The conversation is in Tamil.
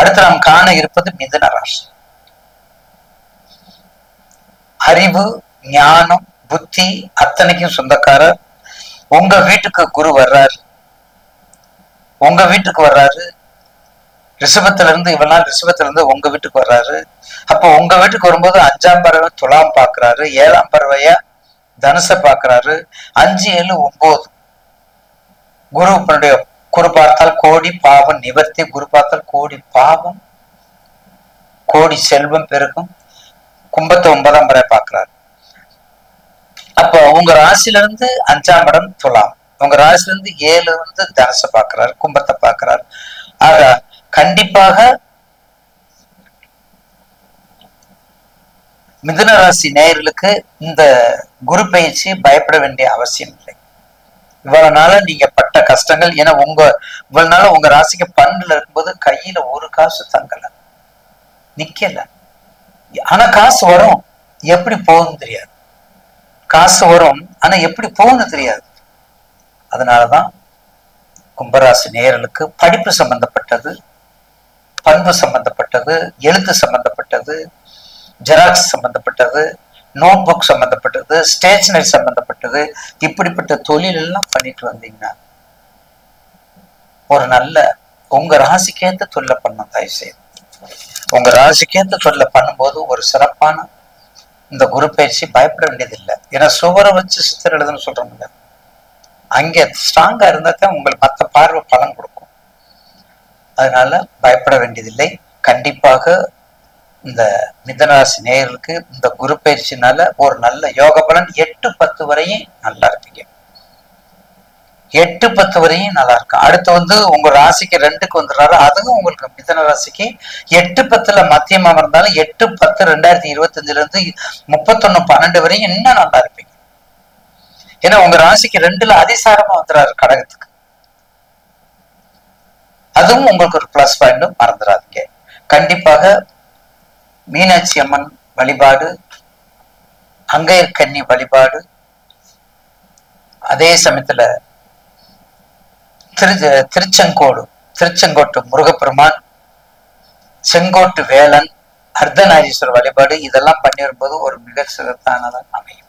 அடுத்து நாம் காண இருப்பது மிதன ராசி. அறிவு ஞானம் புத்தி அத்தனைக்கும் சொந்தக்காரர். உங்க வீட்டுக்கு குரு வர்றாரு. உங்க வீட்டுக்கு வர்றாரு. ரிஷபத்துல இருந்து இவ்வளவு நாள் ரிஷபத்துல இருந்து உங்க வீட்டுக்கு வர்றாரு. அப்போ உங்க வீட்டுக்கு வரும்போது அஞ்சாம் பறவை துலாம் பாக்குறாரு ஏழாம் பறவையா தனுசை பாக்குறாரு அஞ்சு ஏழு ஒன்பது. குரு குரு பார்த்தால் கோடி பாவம் நிவர்த்தி குரு பார்த்தால் கோடி பாவம் கோடி செல்வம் பெருகும். கும்பத்தை ஒன்பதாம் பறவை பார்க்கிறாரு. அப்போ உங்க ராசில இருந்து அஞ்சாம் இடம் துலாம். உங்க ராசில இருந்து ஏழு வந்து தனுசை பாக்குறாரு கும்பத்தை பாக்குறாரு ஆக கண்டிப்பாக மிதுன ராசி நேயர்களுக்கு இந்த குரு பயிற்சி பயப்பட வேண்டிய அவசியம் இல்லை. இவ்வளவு நாள நீங்க பட்ட கஷ்டங்கள் ஏன்னா உங்க இவ்வளவு நாளா உங்க ராசிக்கு பண்புல இருக்கும்போது கையில ஒரு காசு தங்கல. நிக்கல. ஆனா காசு வரும். எப்படி போகும்னு தெரியாது. காசு வரும். ஆனா எப்படி போகும்னு தெரியாது. அதனாலதான் கும்பராசி நேயர்களுக்கு படிப்பு சம்பந்தப்பட்டது பண்பு சம்பந்தப்பட்டது எழுத்து சம்பந்தப்பட்டது ஜெராக்ஸ் சம்பந்தப்பட்டது நோட் புக் சம்மந்தப்பட்டது ஸ்டேஷனரி சம்மந்தப்பட்டது இப்படிப்பட்ட தொழில் எல்லாம் பண்ணிட்டு வந்தீங்கன்னா ஒரு நல்ல உங்க ராசிக்கேற்ற தொழிலை பண்ணும் தயவு செய்து உங்க ராசிக்கேற்ற தொழில பண்ணும்போது ஒரு சிறப்பான இந்த குரு பயிற்சி பயப்பட வேண்டியதில்லை. ஏன்னா சுவரை வச்சு சித்தர் எழுதுன்னு சொல்றோம்ல. அங்கே ஸ்ட்ராங்கா இருந்தா தான் உங்களுக்கு மற்ற பார்வை பலன் கொடுக்கும். அதனால பயப்பட வேண்டியதில்லை. கண்டிப்பாக இந்த மிதனராசி நேயர்களுக்கு இந்த குரு பயிற்சினால ஒரு நல்ல யோக பலன் எட்டு பத்து வரையும் நல்லா இருப்பீங்க. எட்டு பத்து வரையும் நல்லா இருக்கும். அடுத்து வந்து உங்க ராசிக்கு ரெண்டுக்கு வந்துடுறாரு. அதுவும் உங்களுக்கு மிதன ராசிக்கு எட்டு பத்துல மத்தியமா இருந்தாலும் எட்டு பத்து ரெண்டாயிரத்தி இருபத்தஞ்சுல இருந்து முப்பத்தொன்னு பன்னெண்டு வரையும் இன்னும் நல்லா இருப்பீங்க. ஏன்னா உங்க ராசிக்கு ரெண்டுல அதிசாரமா வந்துடுறாரு கடகத்துக்கு. அதுவும் உங்களுக்கு ஒரு பிளஸ் பாயிண்ட் மறந்துடாதீங்க. கண்டிப்பாக மீனாட்சி அம்மன் வழிபாடு அங்கையர்கன்னி வழிபாடு. அதே சமயத்துல திரு திருச்செங்கோடு திருச்செங்கோட்டு முருகப்பெருமான் செங்கோட்டு வேலன் அர்த்தநாரீஸ்வரர் வழிபாடு இதெல்லாம் பண்ணி வரும்போது ஒரு மிக சிறப்பானதாக அமையும்.